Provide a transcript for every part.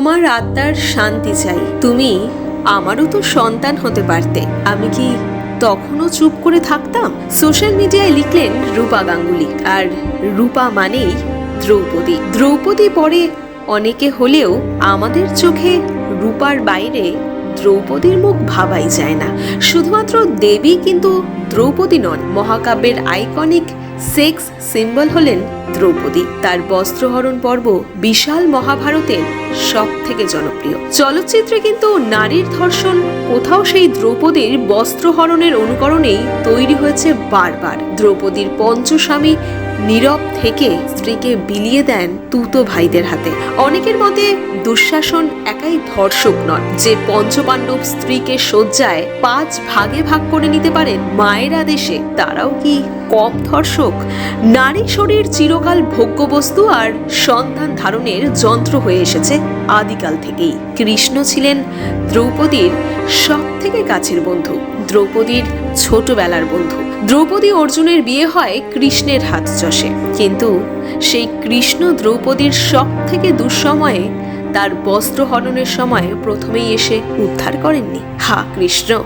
তোমার আত্মার শান্তি চাই। তুমি আমারও তো সন্তান হতে পারতে। আমি কি তখনও চুপ করে থাকতাম? সোশ্যাল মিডিয়ায় লিখলেন রূপা গাঙ্গুলি, আর রূপা মানেই দ্রৌপদী। দ্রৌপদী পরে অনেকে হলেও আমাদের চোখে রূপার বাইরে দ্রৌপদীর মুখ ভাবাই যায় না। শুধুমাত্র দেবী কিন্তু দ্রৌপদী নন, মহাকাব্যের আইকনিক সেক্স সিম্বল হলেন দ্রৌপদী। তার বস্ত্রহরণ পর্ব বিশাল মহাভারতের সব থেকে জনপ্রিয়। চলচ্চিত্রে কিন্তু নারীর ধর্ষণ, কোথাও সেই দ্রৌপদীর বস্ত্রহরণের অনুকরণেই তৈরি হয়েছে বারবার। দ্রৌপদীর পঞ্চস্বামী নীরব থেকে স্ত্রীকে বিলিয়ে দেন তুতো ভাইদের হাতে। অনেকের মতে দুঃশাসন একাই ধর্ষক নন যে পঞ্চপাণ্ডব স্ত্রীকে শয্যায় পাঁচ ভাগে ভাগ করে নিতে পারেন মায়ের আদেশে, তারাও কি কম ধর্ষক? নারী শরীর চিরকাল ভোগ্যবস্তু আর সন্তান ধারণের যন্ত্র হয়ে এসেছে আদিকাল থেকেই। কৃষ্ণ ছিলেন দ্রৌপদীর সব থেকে কাছের বন্ধু। দ্রৌপদীর ছোটবেলার বন্ধু। দ্রৌপদী অর্জুনের বিয়ে হয় কৃষ্ণের হাত চষে কিন্তু সেই কৃষ্ণ দ্রৌপদীর সব থেকে দুঃসময়ে তার বস্ত্র হরণের সময় প্রথমেই এসে উদ্ধার করেননি। হা, কৃষ্ণ!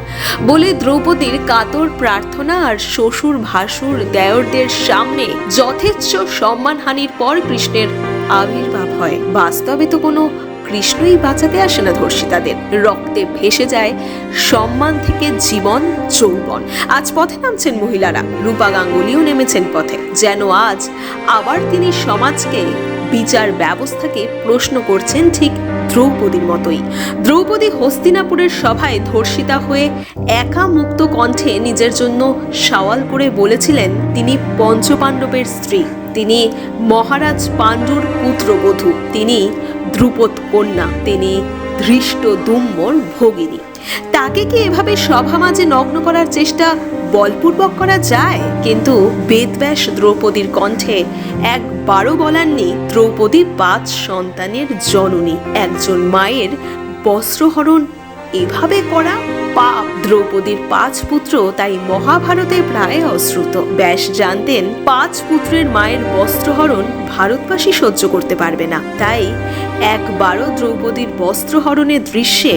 বলে দ্রৌপদীর কাতর প্রার্থনা আর শ্বশুর ভাসুর দেয়রদের সামনে যথেচ্ছ সম্মানহানির পর কৃষ্ণের আবির্ভাব হয়। বাস্তবে তো কোনো কৃষ্ণই বাঁচাতে আসে না ধর্ষিতাদের। রক্তে ভেসে যায় সম্মান থেকে জীবন যৌবন। আজ পথে নামছেন মহিলারা। রূপা গাঙ্গুলিও নেমেছেন পথে। যেন আজ আবার তিনি সমাজকে, বিচার ব্যবস্থাকে প্রশ্ন করছেন ঠিক দ্রৌপদীর মতোই। দ্রৌপদী হস্তিনাপুরের সভায় ধর্ষিতা হয়ে একা মুক্ত কণ্ঠে নিজের জন্য সওয়াল করে বলেছিলেন তিনি পঞ্চপাণ্ডবের স্ত্রী। তিনি মহারাজ পাণ্ডুর পুত্রবধূ, তিনি ধ্রুপদ কন্যা, তিনি ধৃষ্ট দুম্বর ভগিনী। তাকে কি এভাবে সভা মাঝে নগ্ন করার চেষ্টা বলপূর্বক করা যায়? কিন্তু বেদব্যাস দ্রৌপদীর কণ্ঠে একবারও বলাননি, দ্রৌপদী পাঁচ সন্তানের জননী, একজন মায়ের বস্ত্রহরণ এভাবে করা পাপ। দ্রৌপদীর পাঁচ পুত্র তাই মহাভারতে প্রায় অশ্রুত। ব্যাস জানতেন পাঁচ পুত্রের মায়ের বস্ত্রহরণ ভারতবাসী সহ্য করতে পারবে না। তাই একবারও দ্রৌপদীর বস্ত্রহরণের দৃশ্যে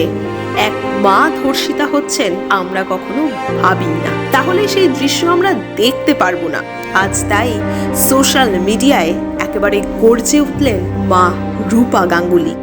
এক মা ধর্ষিতা হচ্ছেন আমরা কখনো ভাবি না। তাহলে সেই দৃশ্য আমরা দেখতে পারব না। আজ তাই সোশ্যাল মিডিয়ায় একেবারে গর্জে উঠলেন মা রূপা গাঙ্গুলি।